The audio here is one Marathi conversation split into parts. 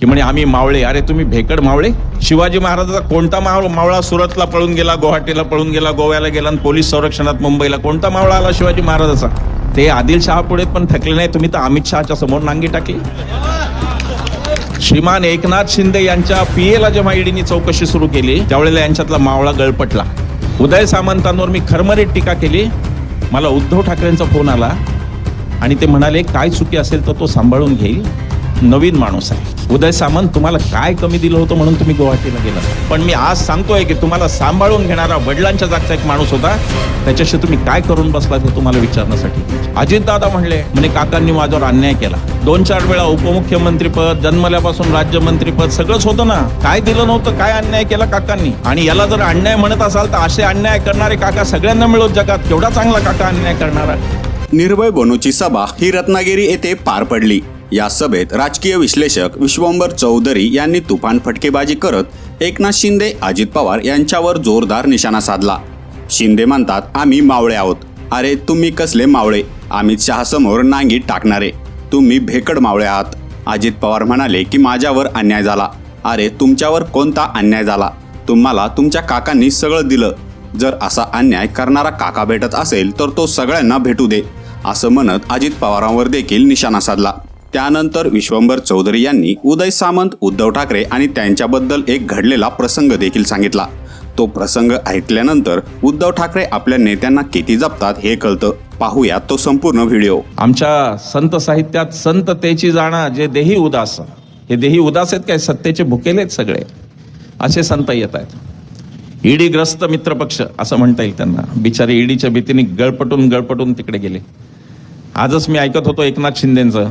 की म्हणे आम्ही मावळे. अरे तुम्ही भेकड मावळे? शिवाजी महाराजाचा कोणता माव मावळा सुरतला पळून गेला गुवाहाटीला पळून गेला गोव्याला गेला आणि पोलीस संरक्षणात मुंबईला? कोणता मावळा आला शिवाजी महाराजाचा? ते आदिलशहा पुढे पण थकले नाही. तुम्ही तर अमित शहाच्या समोर नांगी टाकली. श्रीमान एकनाथ शिंदे यांच्या पीएला जेव्हा ईडीनी चौकशी सुरू केली त्यावेळेला यांच्यातला मावळा गळपटला. उदय सामंतांवर मी खरमरीत टीका केली. मला उद्धव ठाकरेंचा फोन आला आणि ते म्हणाले काय चुकी असेल तर तो सांभाळून घेईल. नवीन माणूस आहे. उदय सामंत तुम्हाला काय कमी दिलं होतं म्हणून तुम्ही गुवाहाटीला गेला पण मी आज सांगतोय की तुम्हाला सांभाळून घेणारा वडिलांच्या जागचा एक माणूस होता. त्याच्याशी तुम्ही काय करून बसला हे तुम्हाला विचारण्यासाठी? अजितदादा म्हणले म्हणे काकांनी माझ्यावर अन्याय केला. दोन चार वेळा उपमुख्यमंत्रीपद जन्मल्यापासून राज्यमंत्रीपद सगळंच होतं ना. काय दिलं नव्हतं काय अन्याय केला काकांनी? आणि याला जर अन्याय म्हणत असाल तर असे अन्याय करणारे काका सगळ्यांना मिळत जगात. केवढा चांगला काका अन्याय करणारा. निर्भय बनूची सभा ही रत्नागिरी येथे पार पडली. या सभेत राजकीय विश्लेषक विश्वंभर चौधरी यांनी तुफान फटकेबाजी करत एकनाथ शिंदे अजित पवार यांच्यावर जोरदार निशाणा साधला. शिंदे म्हणतात आम्ही मावळे आहोत. अरे तुम्ही कसले मावळे? अमित शहासमोर नांगी टाकणारे. तुम्ही भेकड मावळे आहात. अजित पवार म्हणाले की माझ्यावर अन्याय झाला. अरे तुमच्यावर कोणता अन्याय झाला? तुम्हाला तुमच्या काकांनी सगळं दिलं. जर असा अन्याय करणारा काका भेटत असेल तर तो सगळ्यांना भेटू दे. असं म्हणत अजित पवारांवर देखील निशाणा साधला. त्यानंतर विश्वंभर चौधरी यांनी उदय सामंत उद्धव ठाकरे आणि त्यांच्याबद्दल एक घडलेला प्रसंग देखील सांगितला. तो प्रसंग ऐकल्यानंतर उद्धव ठाकरे आपल्या नेत्यांना किती जपतात हे कळतं. पाहूया तो संपूर्ण व्हिडिओ. आमच्या संत साहित्यात संततेची जाणं जे देही उदास हे देही उदास आहेत काय? सत्तेचे भुकेले आहेत सगळे. असे संत येत आहेत. ईडीग्रस्त मित्रपक्ष असं म्हणता येईल त्यांना. बिचारे ईडीच्या भीतीने गळपटून गळपटून तिकडे गेले. आजच मी ऐकत होतो एकनाथ शिंदेचं.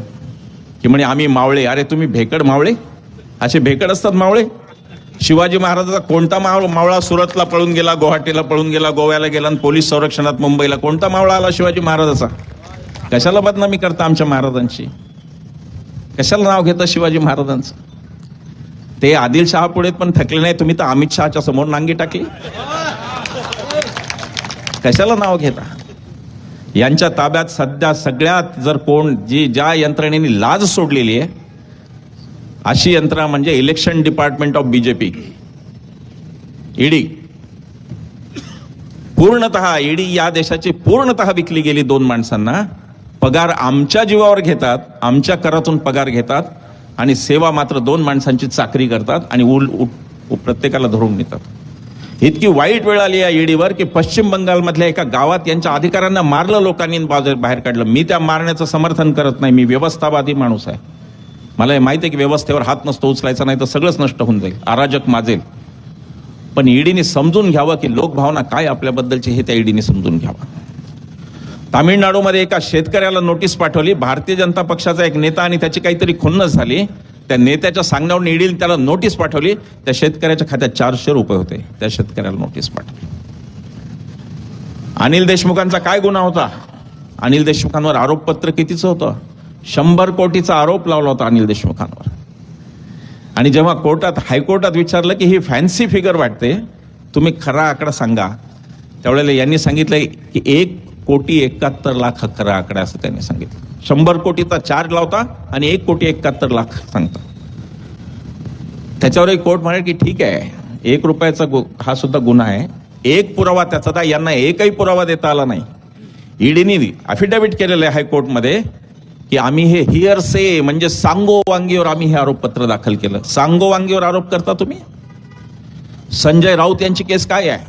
की म्हणे आम्ही मावळे. अरे तुम्ही भेकड मावळे? असे भेकड असतात मावळे? शिवाजी महाराजाचा कोणता माव मावळा सुरतला पळून गेला गुवाहाटीला पळून गेला गोव्याला गेला आणि पोलीस संरक्षणात मुंबईला? कोणता मावळा आला शिवाजी महाराजाचा? कशाला बदनामी करता आमच्या महाराजांची? कशाला नाव घेता शिवाजी महाराजांचं? ते आदिलशहा पुढे पण थकले नाही तुम्ही तर अमित शहाच्या समोर नांगी टाकली. कशाला नाव घेता? यांच्या ताब्यात सध्या सगळ्यात जर कोण जी ज्या यंत्रणेने लाज सोडलेली आहे अशी यंत्रणा म्हणजे election department of BJP. ED. पूर्णतः ईडी या देशाची पूर्णतः विकली गेली दोन माणसांना. पगार आमच्या जीवावर घेतात आमच्या करातून पगार घेतात आणि सेवा मात्र दोन माणसांची चाकरी करतात आणि उल उ- प्रत्येकाला धरून नेतात. इतकी वाईट वेळ आली या ईडीवर की पश्चिम बंगालमधल्या एका गावात यांच्या अधिकाऱ्यांना मारलं लोकांनी बाहेर काढलं. मी त्या मारण्याचं समर्थन करत नाही. मी व्यवस्थावादी माणूस आहे. मला हे माहिती आहे की व्यवस्थेवर हात नसतो उचलायचा नाही तर सगळंच नष्ट होऊन जाईल. अराजक माजेल. पण ईडीने समजून घ्यावं की लोकभावना काय आपल्याबद्दलची हे त्या ईडीने समजून घ्यावं. तामिळनाडूमध्ये एका शेतकऱ्याला नोटीस पाठवली. भारतीय जनता पक्षाचा एक नेता आणि त्याची काहीतरी खुन्नस झाली. त्या नेत्याच्या सांगण्यावर ईडीने त्याला नोटीस पाठवली त्या शेतकऱ्याच्या खात्यात चारशे रुपये होते. त्या शेतकऱ्याला नोटीस पाठवली. अनिल देशमुखांचा काय गुन्हा होता? अनिल देशमुखांवर आरोपपत्र कितीचं होतं? शंभर कोटीचा आरोप लावला होता अनिल देशमुखांवर. आणि जेव्हा कोर्टात हायकोर्टात विचारलं की ही फॅन्सी फिगर वाटते तुम्ही खरा आकडा सांगा. त्यावेळेला यांनी सांगितलं की एक कोटी एकाहत्तर लाख खरा आकडा असं त्यांनी सांगितलं. शंभर कोटीचा चार्ज लावता आणि एक कोटी एकाहत्तर लाख सांगता. त्याच्यावर एक कोर्ट म्हणेल की ठीक आहे एक रुपयाचा गु- हा सुद्धा गुन्हा आहे. एक पुरावा त्याचा तर यांना एकही पुरावा देता आला नाही. ईडीने अफिडेव्हिट केलेलं आहे हायकोर्टमध्ये की आम्ही हे हिअर से म्हणजे सांगो वांगीवर आम्ही हे आरोपपत्र दाखल केलं. सांगो वांगीवर आरोप करता तुम्ही? संजय राऊत यांची केस काय आहे?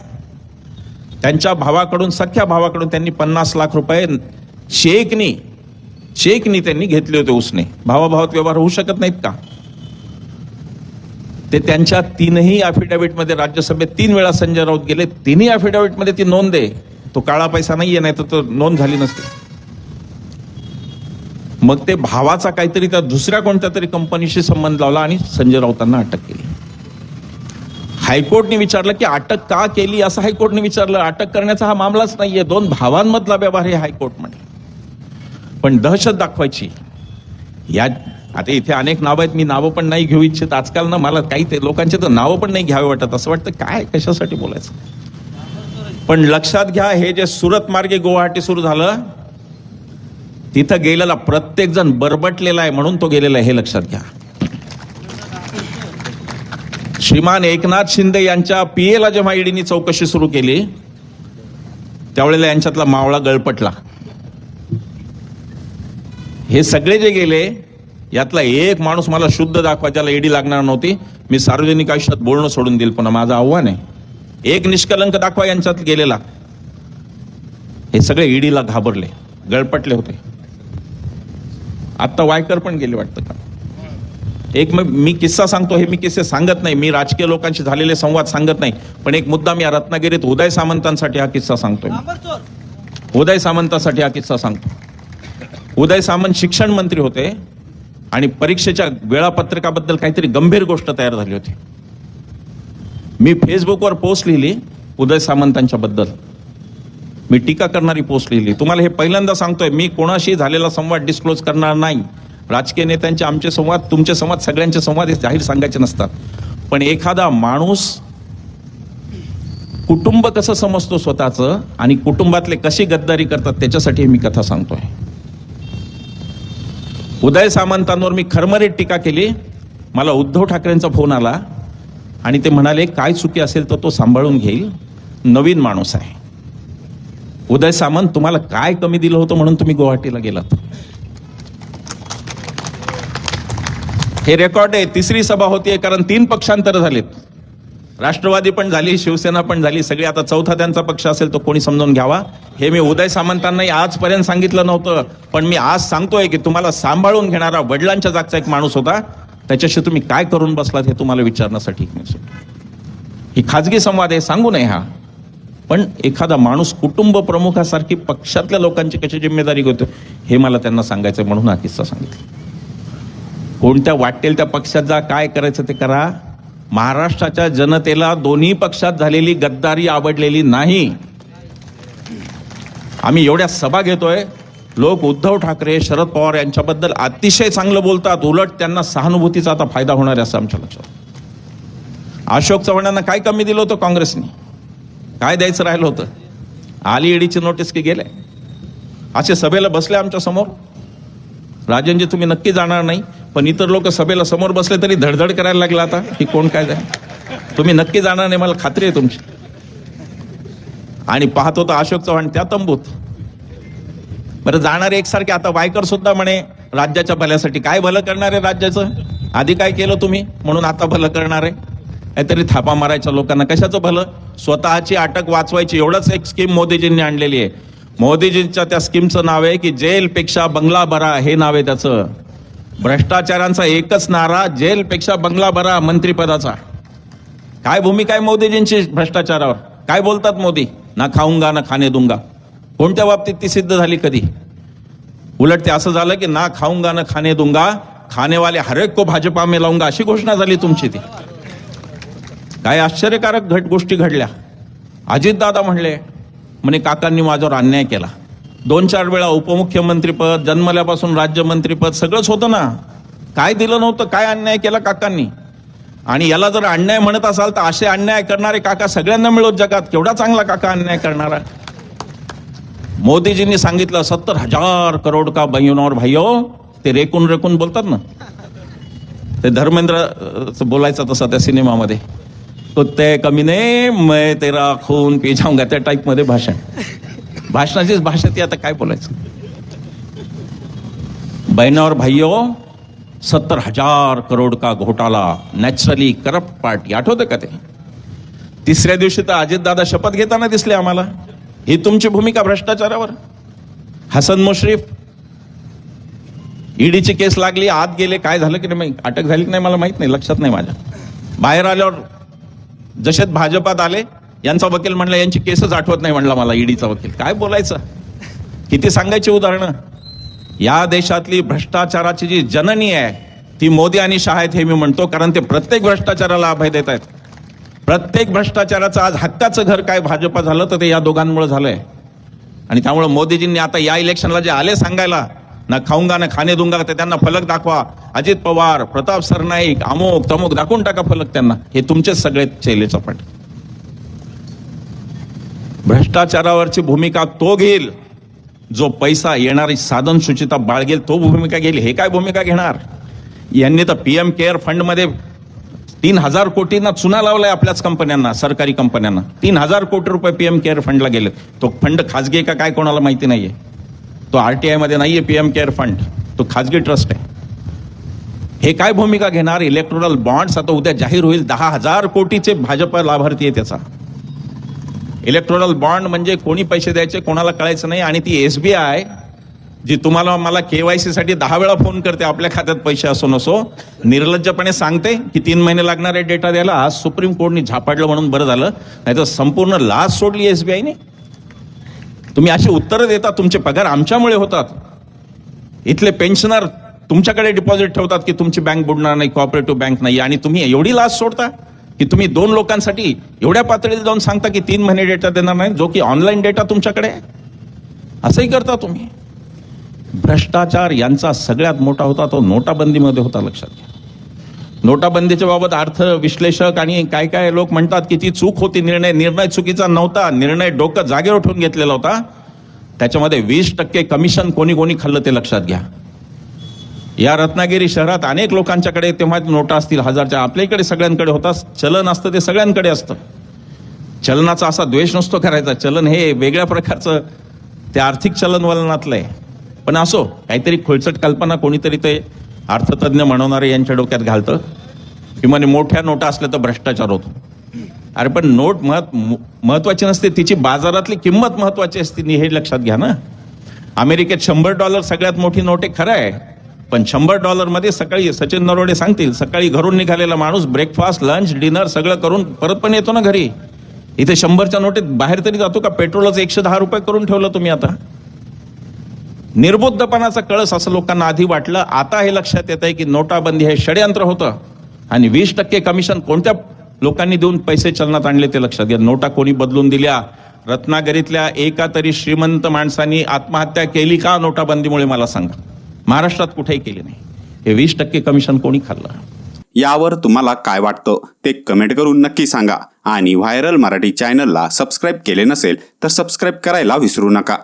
त्यांच्या भावाकडून सख्या भावाकडून त्यांनी पन्नास लाख रुपये शेखनी चेकनी त्यांनी घेतले होते उसने. भावाभावात व्यवहार होऊ शकत नाहीत का? ते त्यांच्या तीनही affidavit मध्ये राज्यसभेत तीन वेळा संजय राऊत गेले. तिन्ही affidavit मध्ये ती नोंद आहे. तो काळा पैसा नाहीये नाही तर नोंद झाली नसते. मग ते भावाचा काहीतरी त्या दुसऱ्या कोणत्या तरी कंपनीशी संबंध लावला आणि संजय राऊतांना अटक केली. हायकोर्टने विचारलं की अटक का केली? असं हायकोर्टने विचारलं. अटक करण्याचा हा मामलाच नाहीये. दोन भावांमधला व्यवहार हे हायकोर्ट म्हणे पण दहशत दाखवायची. या आता इथे अनेक नावं आहेत मी नावं पण नाही घेऊ इच्छित. आजकाल ना मला काही ते लोकांचे तर नावं पण नाही घ्यावे वाटत. असं वाटतं काय कशासाठी बोलायचं? पण लक्षात घ्या हे जे सुरत मार्गे गुवाहाटी सुरू झालं तिथं गेलेला प्रत्येक जण बरबटलेला आहे म्हणून तो गेलेला आहे हे लक्षात घ्या. श्रीमान एकनाथ शिंदे यांच्या पीएला जेव्हा ईडीनी चौकशी सुरू केली त्यावेळेला यांच्यातला मावळा गळपटला. हे सगळे जे गेले यातला एक माणूस मला शुद्ध दाखवा ज्याला ईडी लागणार नव्हती. मी सार्वजनिक आयुष्यात बोलणं सोडून देईल पुन्हा माझं आव्हान आहे. एक निष्कलंक दाखवा यांच्यात गेलेला. हे सगळे ईडीला घाबरले गळपटले होते. आता वायकर पण गेले वाटतं का? एक मग मी किस्सा सांगतो हे मी किस्से सांगत नाही. मी राजकीय लोकांशी झालेले संवाद सांगत नाही. पण एक मुद्दा मी या रत्नागिरीत उदय सामंतांसाठी हा किस्सा सांगतोय. उदय सामंतासाठी हा किस्सा सांगतो. उदय सामंत शिक्षण मंत्री होते आणि परीक्षेच्या वेळापत्रकाबद्दल काहीतरी गंभीर गोष्ट तयार झाली होती. मी फेसबुकवर पोस्ट लिहिली उदय सामंतांच्या बद्दल मी टीका करणारी पोस्ट लिहिली. तुम्हाला हे पहिल्यांदा सांगतोय मी कोणाशी झालेला संवाद डिस्क्लोज करणार नाही. राजकीय नेत्यांचे आमचे संवाद तुमचे संवाद सगळ्यांचे संवाद हे जाहीर सांगायचे नसतात. पण एखादा माणूस कुटुंब कसं समजतो स्वतःचं आणि कुटुंबातले कशी गद्दारी करतात त्याच्यासाठी मी कथा सांगतोय. उदय सामंतांवर मी खरमरीत टीका केली. मला उद्धव ठाकरेंचा फोन आला आणि ते म्हणाले काय चुकी असेल तर तो सांभाळून घेईल. नवीन माणूस आहे. उदय सामंत तुम्हाला काय कमी दिलं होतं म्हणून तुम्ही गुवाहाटीला गेलात? हे रेकॉर्ड आहे. तिसरी सभा होतीये कारण तीन पक्षांतर झालेत. राष्ट्रवादी पण झाली शिवसेना पण झाली सगळी आता चौथा त्यांचा पक्ष असेल तो कोणी समजून घ्यावा? हे मी उदय सामंतांनाही आजपर्यंत सांगितलं नव्हतं पण मी आज सांगतोय की तुम्हाला सांभाळून घेणारा वडिलांच्या जागचा एक माणूस होता. त्याच्याशी तुम्ही काय करून बसलात हे तुम्हाला विचारण्यासाठी? ही खाजगी संवाद आहे सांगू नये हा. पण एखादा माणूस कुटुंब प्रमुखासारखी पक्षातल्या लोकांची कशी जिम्मेदारी घेतो हे मला त्यांना सांगायचं म्हणून हा किस्सा सांगितला. कोणत्या वाटेल त्या पक्षात जा काय करायचं ते करा. महाराष्ट्राच्या जनतेला दोन्ही पक्षात झालेली गद्दारी आवडलेली नाही. आम्ही एवढ्या सभा घेतोय. लोक उद्धव ठाकरे शरद पवार यांच्याबद्दल अतिशय चांगलं बोलतात. उलट त्यांना सहानुभूतीचा आता फायदा होणार आहे असं आमच्या लक्षात अशोक चव्हाणांना काय कमी दिलं होतं काँग्रेसने? काय द्यायचं राहिलं होतं? आली ईडीची नोटीस की गेले? असे सभेला बसले आमच्यासमोर. राजनजी तुम्ही नक्की जाणार नाही. पण इतर लोक सभेला समोर बसले तरी धडधड करायला लागला आता. की कोण काय जाय? तुम्ही नक्की जाणार नाही मला खात्री आहे तुमची. आणि पाहत होता अशोक चव्हाण त्या तंबूत. बरं जाणारे एकसारखे आता वायकर सुद्धा म्हणे राज्याच्या भल्यासाठी काय भलं करणार आहे राज्याचं? आधी काय केलं तुम्ही? म्हणून आता भलं करणार आहे. काहीतरी थापा मारायच्या लोकांना कशाचं भलं? स्वतःची अटक वाचवायची एवढंच एक स्कीम मोदीजींनी आणलेली आहे. मोदीजींच्या त्या स्कीमचं नाव आहे की जेलपेक्षा बंगला बरा हे नाव आहे त्याचं. भ्रष्टाचारांचा एकच नारा जेलपेक्षा बंगला बरा मंत्रीपदाचा. काय भूमिका आहे मोदीजींची भ्रष्टाचारावर? काय बोलतात मोदी? ना खाऊंगा ना खाणे दुंगा. कोणत्या बाबतीत ती सिद्ध झाली कधी? उलट ते असं झालं की ना खाऊंगा ना खाणे दूंगा खानेवाले हरेक को भाजपा में लावूंगा अशी घोषणा झाली तुमची ती. काय आश्चर्यकारक घट गोष्टी घडल्या. अजितदादा म्हणले म्हणे काकांनी माझ्यावर अन्याय केला. दोन चार वेळा उपमुख्यमंत्रीपद जन्मल्यापासून राज्यमंत्रीपद सगळंच होतं ना. काय दिलं नव्हतं काय अन्याय केला काकांनी? आणि याला जर अन्याय म्हणत असाल तर असे अन्याय करणारे काका सगळ्यांना मिळत जगात. केवढा चांगला काका अन्याय करणारा. मोदीजींनी सांगितलं सत्तर हजार करोड का बहिणोर भाईयो हो? ते रेकून रेकून बोलतात ना. ते धर्मेंद्र बोलायचं तसं त्या सिनेमामध्ये. कुत्ते कमीने मैं तेरा खून पी जाऊंगा त्या टाईपमध्ये भाषण. भाषणाचीच भाषा ती आता काय बोलायचं? बहिणावर भाईयो सत्तर हजार करोड का घोटाला नॅचरली करप्ट पार्टी. आठवतं का ते? तिसऱ्या दिवशी तर अजितदादा शपथ घेताना दिसले आम्हाला. ही तुमची भूमिका भ्रष्टाचारावर. हसन मुश्रीफ ईडीची केस लागली आत गेले काय झालं की नाही अटक झाली की नाही मला माहीत नाही लक्षात नाही माझ्या. बाहेर आल्यावर जसेच भाजपात आले यांचा वकील म्हणला यांची केसच आठवत नाही म्हणला मला ईडीचा वकील. काय बोलायचं? किती सांगायची उदाहरणं? या देशातली भ्रष्टाचाराची जी जननी आहे ती मोदी आणि शहा आहेत हे मी म्हणतो कारण ते प्रत्येक भ्रष्टाचाराला अभय देत आहेत. प्रत्येक भ्रष्टाचाराचं आज हक्काचं घर काय भाजपा झालं तर ते या दोघांमुळे झालंय. आणि त्यामुळे मोदीजींनी आता या इलेक्शनला जे आले सांगायला ना खाऊंगा ना खाणे दुंगा ते त्यांना फलक दाखवा. अजित पवार प्रताप सरनाईक अमोक तमोक दाखवून टाका फलक त्यांना. हे तुमचेच सगळे चेले चपाट भ्रष्टाचारावरची भूमिका तो घेईल. जो पैसा येणारी साधन सुचिता बाळगेल तो भूमिका घेईल. हे काय भूमिका घेणार? यांनी तर पी एम केअर फंडमध्ये तीन हजार कोटींना चुना लावलाय आपल्याच कंपन्यांना सरकारी कंपन्यांना. तीन हजार कोटी रुपये पीएम केअर फंडला गेले तो फंड खाजगी का काय कोणाला माहिती नाहीये. तो आरटीआयमध्ये नाहीये पीएम केअर फंड. तो खाजगी ट्रस्ट आहे. हे काय भूमिका घेणार? इलेक्ट्रोरल बॉन्ड्स आता उद्या जाहीर होईल. दहा हजार कोटीचे भाजप लाभार्थी आहे त्याचा. इलेक्ट्रोरल बॉन्ड म्हणजे कोणी पैसे द्यायचे कोणाला कळायचं नाही. आणि ती एसबीआय जी तुम्हाला मला केवायसी साठी दहा वेळा फोन करते आपल्या खात्यात पैसे असो नसो निर्लज्जपणे सांगते की तीन महिने लागणारे डेटा द्यायला. आज सुप्रीम कोर्टने झापाडलं म्हणून बरं झालं. नाही तर संपूर्ण लाच सोडली एसबीआयने तुम्ही अशी उत्तरं देता तुमचे पगार आमच्यामुळे होतात. इथले पेन्शनर तुमच्याकडे डिपॉझिट ठेवतात की तुमची बँक बुडणार नाही कॉपरेटिव्ह बँक नाही. आणि तुम्ही एवढी लाच सोडता. की तुम्ही दोन लोकांसाठी एवढ्या पातळीला जाऊन सांगता की तीन महिने डेटा देणार नाही जो की ऑनलाईन डेटा तुमच्याकडे असंही करता तुम्ही. भ्रष्टाचार यांचा सगळ्यात मोठा होता तो नोटाबंदीमध्ये होता लक्षात घ्या. नोटाबंदीच्या बाबत अर्थ विश्लेषक आणि काय काय लोक म्हणतात की ती चूक होती निर्णय निर्णय चुकीचा नव्हता निर्णय डोकं जागेवर ठेवून घेतलेला होता. त्याच्यामध्ये वीस टक्के कमिशन कोणी कोणी खाल्लं ते लक्षात घ्या. या रत्नागिरी शहरात अनेक लोकांच्याकडे तेव्हा नोटा असतील हजारच्या. आपल्याकडे सगळ्यांकडे होता. चलन असतं ते सगळ्यांकडे असतं. चलनाचा असा द्वेष नसतो करायचा. चलन हे वेगळ्या प्रकारचं ते आर्थिक चलन वलनातलं आहे. पण असो काहीतरी खोलचट कल्पना कोणीतरी ते अर्थतज्ञ म्हणवणारे यांच्या डोक्यात घालतं. की मोठ्या नोटा असल्या तर भ्रष्टाचार होतो. अरे पण नोट महत् महत्वाची नसते तिची बाजारातली किंमत महत्वाची असते. हे लक्षात घ्या ना. अमेरिकेत शंभर डॉलर सगळ्यात मोठी नोट आहे खरं आहे. पण शंभर डॉलरमध्ये सकाळी सचिन नरोडे सांगतील सकाळी घरून निघालेला माणूस ब्रेकफास्ट लंच डिनर सगळं करून परत पण येतो ना घरी. इथे शंभरच्या नोटेत बाहेर तरी जातो का? पेट्रोलच एकशे दहा रुपये करून ठेवलं तुम्ही आता. निर्बुद्धपणाचा कळस असं लोकांना आधी वाटलं. आता हे लक्षात येत आहे की नोटाबंदी हे षडयंत्र होतं. आणि वीस टक्के कमिशन कोणत्या लोकांनी देऊन पैसे चलनात आणले ते लक्षात घ्या. नोटा कोणी बदलून दिल्या? रत्नागिरीतल्या एका तरी श्रीमंत माणसांनी आत्महत्या केली का नोटाबंदीमुळे मला सांगा. महाराष्ट्रात कुठेही केली नाही. हे वीस टक्के कमिशन कोणी खाल्लं? यावर तुम्हाला काय वाटतं? ते कमेंट करून नक्की सांगा. आणि व्हायरल मराठी चॅनलला सबस्क्राईब केले नसेल तर सबस्क्राईब करायला विसरू नका.